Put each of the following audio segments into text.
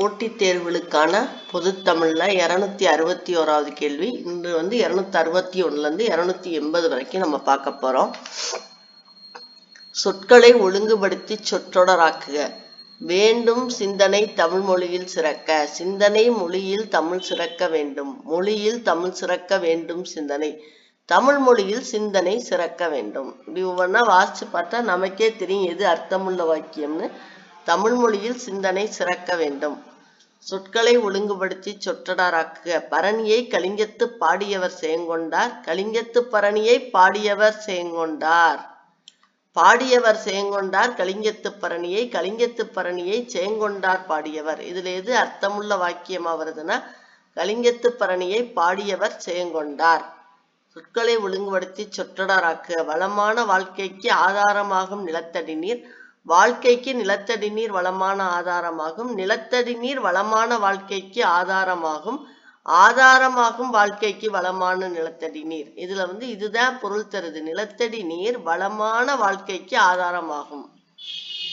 போட்டித் தேர்வுகளுக்கான பொதுத்தமிழ்ல இரநூத்தி அறுபத்தி ஓராவது கேள்வி. இன்று வந்து இரநூத்தி அறுபத்தி ஒன்றுலேருந்து இரநூத்தி எண்பது வரைக்கும் நம்ம பார்க்க போறோம். சொற்களை ஒழுங்குபடுத்தி சொற்றொடராக்குக வேண்டும் சிந்தனை தமிழ் மொழியில் சிறக்க. சிந்தனை மொழியில் தமிழ் சிறக்க வேண்டும். மொழியில் தமிழ் சிறக்க வேண்டும் சிந்தனை. தமிழ் மொழியில் சிந்தனை சிறக்க வேண்டும். இப்படி ஒவ்வொன்றா வாசிச்சு பார்த்தா நமக்கே தெரியும் எது அர்த்தமுள்ள வாக்கியம்னு. தமிழ் மொழியில் சிந்தனை சிறக்க வேண்டும். சொற்களை ஒழுங்குபடுத்தி சொற்றொடராக்குக. பரணியை கலிங்கத்து பாடியவர் செயங்கொண்டார் கலிங்கத்து பரணியை பாடியவர் செயங்கொண்டார் பாடியவர் செயங்கொண்டார் கலிங்கத்து பரணியை கலிங்கத்து பரணியை செயங்கொண்டார் பாடியவர். இதுல எது அர்த்தமுள்ள வாக்கியமா வருதுன்னா கலிங்கத்து பரணியை பாடியவர் செயங்கொண்டார் சொற்களை ஒழுங்குபடுத்தி சொற்றொடராக்குக. வளமான வாழ்க்கைக்கு ஆதாரமாகும் நிலத்தடி நீர் வாழ்க்கைக்கு நிலத்தடி நீர் வளமான ஆதாரமாகும். நிலத்தடி நீர் வளமான வாழ்க்கைக்கு ஆதாரமாகும். ஆதாரமாகும் வாழ்க்கைக்கு வளமான நிலத்தடி நீர். இதுல வந்து இதுதான் பொருள் தருது. நிலத்தடி நீர் வளமான வாழ்க்கைக்கு ஆதாரமாகும்.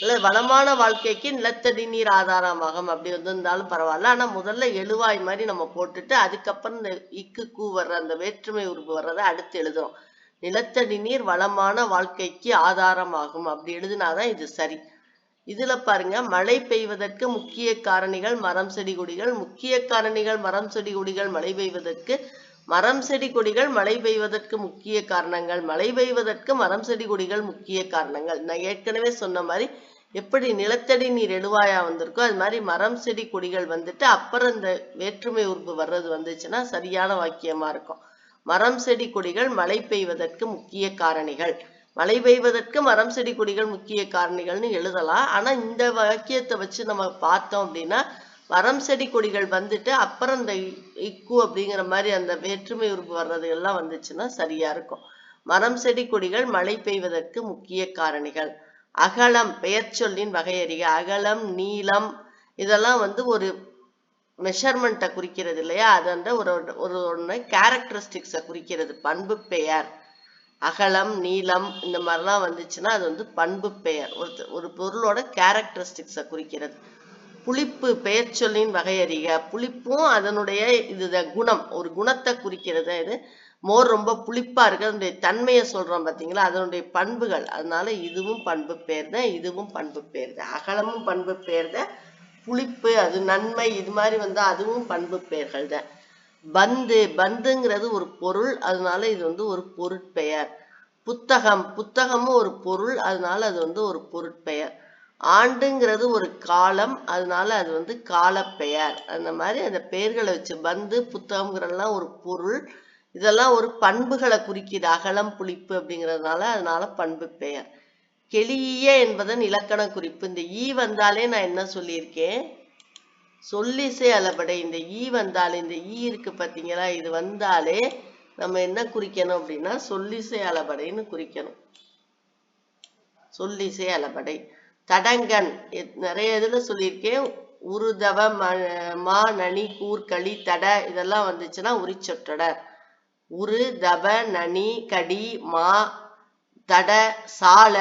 இல்ல வளமான வாழ்க்கைக்கு நிலத்தடி நீர் ஆதாரமாகும். அப்படி வந்திருந்தாலும் பரவாயில்ல. ஆனா முதல்ல எழுவாய் மாதிரி நம்ம போட்டுட்டு அதுக்கப்புறம் இந்த இக்கு கூ வர்ற அந்த வேற்றுமை உருவு வர்றதை அடுத்து எழுதுறோம். நிலத்தடி நீர் வளமான வாழ்க்கைக்கு ஆதாரமாகும். அப்படி எழுதினாதான் இது சரி. இதுல பாருங்க மழை பெய்வதற்கு முக்கிய காரணிகள் மரம் செடி கொடிகள். முக்கிய காரணிகள் மரம் செடி கொடிகள் மழை பெய்வதற்கு மரம் செடி கொடிகள் மழை பெய்வதற்கு முக்கிய காரணங்கள். மழை பெய்வதற்கு மரம் செடி கொடிகள் முக்கிய காரணங்கள். நான் ஏற்கனவே சொன்ன மாதிரி எப்படி நிலத்தடி நீர் எழுவாயா வந்திருக்கோ அது மாதிரி மரம் செடி கொடிகள் வந்துட்டு அப்புறம் இந்த வேற்றுமை உறுப்பு வர்றது வந்துச்சுன்னா சரியான வாக்கியமா இருக்கும். மரம் செடி கொடிகள் மழை பெய்வதற்கு முக்கிய காரணிகள். மழை பெய்வதற்கு மரம் செடி கொடிகள் முக்கிய காரணிகள்னு எழுதலாம். ஆனா இந்த வாக்கியத்தை வச்சு நம்ம பார்த்தோம் அப்படின்னா மரம் செடி கொடிகள் வந்துட்டு அப்புறம் இந்த இக்கு அப்படிங்கிற மாதிரி அந்த வேற்றுமை உறுப்பு வர்றது எல்லாம் வந்துச்சுன்னா சரியா இருக்கும். மரம் செடி கொடிகள் மழை பெய்வதற்கு முக்கிய காரணிகள். அகலம் பெயர் சொல்லின் வகையறிக. அகலம் நீளம் இதெல்லாம் வந்து ஒரு மெஷர்மெண்ட்டை குறிக்கிறது இல்லையா? அது வந்து ஒரு ஒரு ஒன்று கேரக்டரிஸ்டிக்ஸை குறிக்கிறது. பண்பு பெயர். அகலம் நீளம் இந்த மாதிரிலாம் வந்துச்சுன்னா அது வந்து பண்பு பெயர். ஒரு ஒரு பொருளோட கேரக்டரிஸ்டிக்ஸை குறிக்கிறது. புளிப்பு பெயர் சொல்லின் வகையறிக. புளிப்பும் அதனுடைய இது குணம். ஒரு குணத்தை குறிக்கிறது. இது மோர் ரொம்ப புளிப்பா இருக்கு. அதனுடைய தன்மையை சொல்றோம் பாத்தீங்களா அதனுடைய பண்புகள். அதனால இதுவும் பண்பு பெயர் தான் இதுவும் பண்பு பெயர் தான் அகலமும் பண்பு பெயர் தான் புளிப்பு அது நன்மை இது மாதிரி வந்தால் அதுவும் பண்பு பெயர்கள் தான் பந்து பந்துங்கிறது ஒரு பொருள் அதனால இது வந்து ஒரு பொருட்பெயர். புத்தகம் புத்தகமும் ஒரு பொருள் அதனால அது வந்து ஒரு பொருட்பெயர். ஆண்டுங்கிறது ஒரு காலம் அதனால அது வந்து காலப்பெயர். அந்த மாதிரி அந்த பெயர்களை வச்சு பந்து புத்தகம்ங்கிறதெல்லாம் ஒரு பொருள். இதெல்லாம் ஒரு பண்புகளை குறிக்கிது அகலம் புளிப்பு அப்படிங்கிறதுனால அதனால பண்பு பெயர். கெளிய என்பதன் இலக்கண குறிப்பு. இந்த ஈ வந்தாலே நான் என்ன சொல்லியிருக்கேன்? சொல்லிசை அளபடை. இந்த ஈ வந்தாலே இந்த ஈ இருக்கு பார்த்தீங்களா? இது வந்தாலே நம்ம என்ன குறிக்கணும் அப்படின்னா சொல்லிசை அளபடைன்னு குறிக்கணும். சொல்லிசை அளபடை. தடங்கன். நிறைய இதுல சொல்லியிருக்கேன். உருதவ மா நனி கூர்களி தட. இதெல்லாம் வந்துச்சுன்னா உரிச்சொற்றடர். உரு தப நனி கடி மா தட சால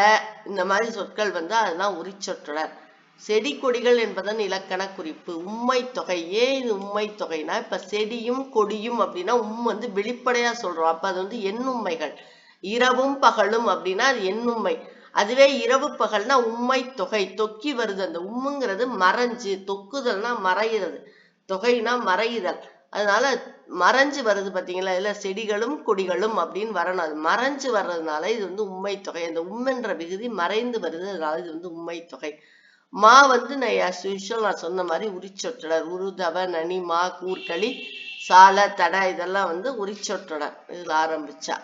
இந்த மாதிரி சொற்கள் வந்து அதெல்லாம் உரிச்சொற்றொடர் செடி கொடிகள் என்பதன் இலக்கண குறிப்பு. உண்மை தொகை. ஏன் இது உண்மை தொகைனா இப்ப செடியும் கொடியும் அப்படின்னா உம் வந்து வெளிப்படையா சொல்றோம். அப்ப அது வந்து எண்ணுண்மைகள் இரவும் பகலும் அப்படின்னா அது எண்ணுண்மை அதுவே இரவு பகல்னா உண்மை தொகை. தொக்கி வருது அந்த உம்முங்கிறது மறைஞ்சு தொக்குதல்னா மறையிறது. தொகைனா மறையுதல். அதனால மறைஞ்சு வருது பார்த்தீங்களா இல்ல செடிகளும் கொடிகளும் அப்படின்னு வரணும். அது மறைஞ்சு வர்றதுனால இது வந்து உண்மை தொகை. அந்த உம்மென்ற விகுதி மறைந்து வருது. அதனால இது வந்து உண்மை தொகை. மா வந்து நான் as நான் சொன்ன மாதிரி உரிச்சொற்றடர். உருதவ நனி மா கூர்களி சால தடை இதெல்லாம் வந்து உரிச்சொற்றடர். இதுல ஆரம்பிச்சா.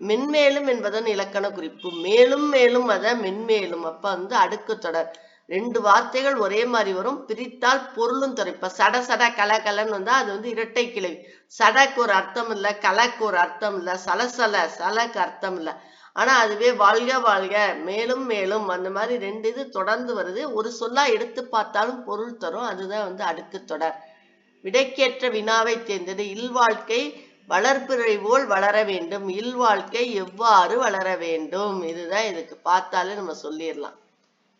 மென்மேலும் என்பதன் இலக்கண குறிப்பு. மேலும் மேலும் அதை மென்மேலும். அப்ப வந்து அடுக்கு தொடர். ரெண்டு வார்த்தைகள் ஒரே மாதிரி வரும். பிரித்தால் பொருளும் தரும். இப்ப சட சட கல கலன்னு வந்தா அது வந்து இரட்டை கிளவி. சடக்கு ஒரு அர்த்தம் இல்ல கலக்கு ஒரு அர்த்தம் இல்ல சலசல சலக்கு அர்த்தம் இல்ல. ஆனா அதுவே வாழ்க வாழ்க மேலும் மேலும் அந்த மாதிரி ரெண்டு இது தொடர்ந்து வருது. ஒரு சொல்லா எடுத்து பார்த்தாலும் பொருள் தரும். அதுதான் வந்து அடுக்கு தொடர். விடைக்கேற்ற வினாவை தேர்ந்தது இல்வாழ்க்கை வளர்பிறை போல் வளர வேண்டும். இல்வாழ்க்கை எவ்வாறு வளர வேண்டும்? இதுதான் இதுக்கு பார்த்தாலே நம்ம சொல்லிடலாம்.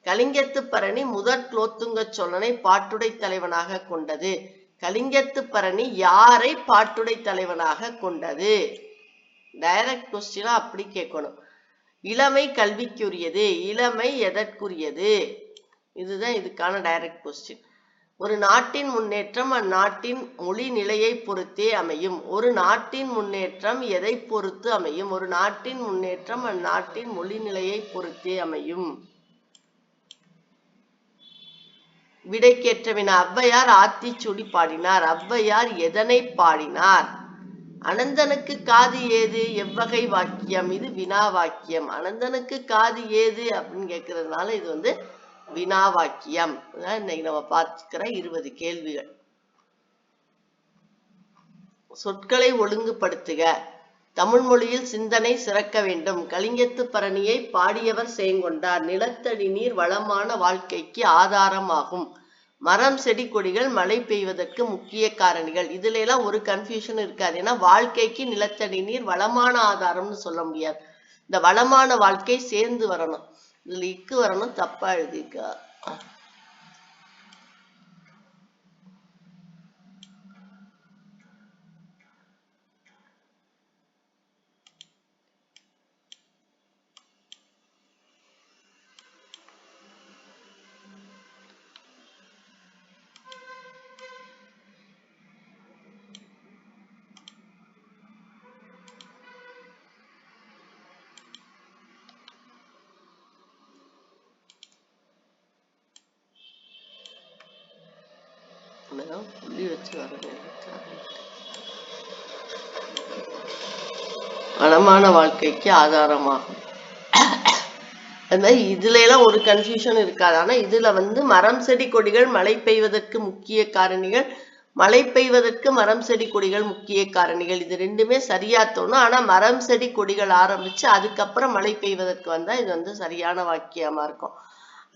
கலிங்கத்து பரணி முதற் குலோத்துங்க சோழனை பாட்டுடை தலைவனாக கொண்டது. கலிங்கத்து பரணி யாரை பாட்டுடை தலைவனாக கொண்டது? டைரக்ட் கொஸ்டினா அப்படி கேட்கணும். இளமை கல்விக்குரியது இளமை எதற்குரியது? இதுதான் இதுக்கான டைரக்ட் கொஸ்டின் ஒரு நாட்டின் முன்னேற்றம் அந்நாட்டின் மொழி நிலையை பொறுத்தே அமையும். ஒரு நாட்டின் முன்னேற்றம் எதை பொறுத்து அமையும்? ஒரு நாட்டின் முன்னேற்றம் அந்நாட்டின் மொழி நிலையை பொறுத்தே அமையும். விடைக்கேற்ற வினா ஔவையார் ஆத்திச்சூடி பாடினார். ஔவையார் எதனை பாடினார்? அனந்தனுக்கு காது ஏது? எவ்வகை வாக்கியம்? இது வினா வாக்கியம். அனந்தனுக்கு காது ஏது? அப்படின்னு கேட்கறதுனால இது வந்து வினா வாக்கியம். இன்னைக்கு நம்ம பார்த்துக்கிற இருபது கேள்விகள். சொற்களை ஒழுங்குபடுத்துக. தமிழ் மொழியில் சிந்தனை சிறக்க வேண்டும். கலிங்கத்து பரணியை பாடியவர் செய்கொண்டார் நிலத்தடி நீர் வளமான வாழ்க்கைக்கு ஆதாரமாகும். மரம் செடி கொடிகள் மழை பெய்வதற்கு முக்கிய காரணிகள். இதுல எல்லாம் ஒரு கன்ஃபியூஷன் இருக்காது. ஏன்னா வாழ்க்கைக்கு நிலத்தடி நீர் வளமான ஆதாரம்னு சொல்ல முடியாது. இந்த வளமான வாழ்க்கை சேர்ந்து வரணும். இதுல இக்கு வரணும் தப்பா எழுதிக்கா தான் புள்ளி வச்சு வரணும் வாழ்க்கைக்கு ஆதாரமாகும். அதுமாதிரி இதுல எல்லாம் ஒரு கன்ஃபியூஷன் இருக்காது. ஆனா இதுல வந்து மரம் செடி கொடிகள் மழை பெய்வதற்கு முக்கிய காரணிகள் மழை பெய்வதற்கு மரம் செடி கொடிகள் முக்கிய காரணிகள். இது ரெண்டுமே சரியா தோணும். ஆனா மரம் செடி கொடிகள் ஆரம்பிச்சு அதுக்கப்புறம் மழை பெய்வதற்கு வந்தா இது வந்து சரியான வாக்கியமா இருக்கும்.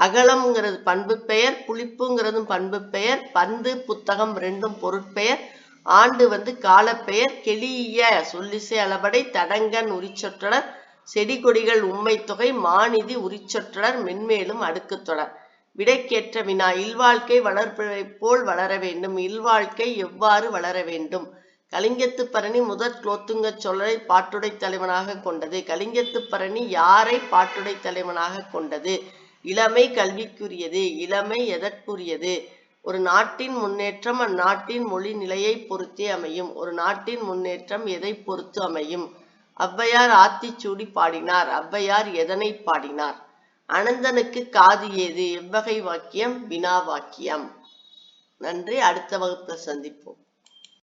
அகலம்ங்கிறது பண்பு பெயர் புளிப்புங்கிறதும் பண்பு பெயர் பந்து புத்தகம் ரெண்டும் பொருட்பெயர் ஆண்டு வந்து காலப்பெயர் கெளிய சொல்லிசை அளபடை தடங்கன் உரிச்சொற்றலர் செடி கொடிகள் உண்மை தொகை மாநிதி உரிச்சொற்றலர் மென்மேலும் அடுக்குத்தொடர். விடைக்கேற்ற வினா இல்வாழ்க்கை வளர்ப்பதை போல் வளர வேண்டும் இல்வாழ்க்கை எவ்வாறு வளர வேண்டும்? கலிங்கத்து பரணி முதற் குலோத்துங்க சொல்லரை பாட்டுடை தலைவனாக கொண்டது. கலிங்கத்து பரணி யாரை பாட்டுடை தலைவனாக கொண்டது? இளமை கல்விக்குரியது இளமை எதற்குரியது? ஒரு நாட்டின் முன்னேற்றம் அந்நாட்டின் மொழி நிலையை பொறுத்தே அமையும். ஒரு நாட்டின் முன்னேற்றம் எதை பொறுத்து அமையும்? ஔவையார் ஆத்திச்சூடி பாடினார். ஔவையார் எதனை பாடினார்? அனந்தனுக்கு காது ஏது? எவ்வகை வாக்கியம்? வினா வாக்கியம். நன்றி. அடுத்த வகுப்பில் சந்திப்போம்.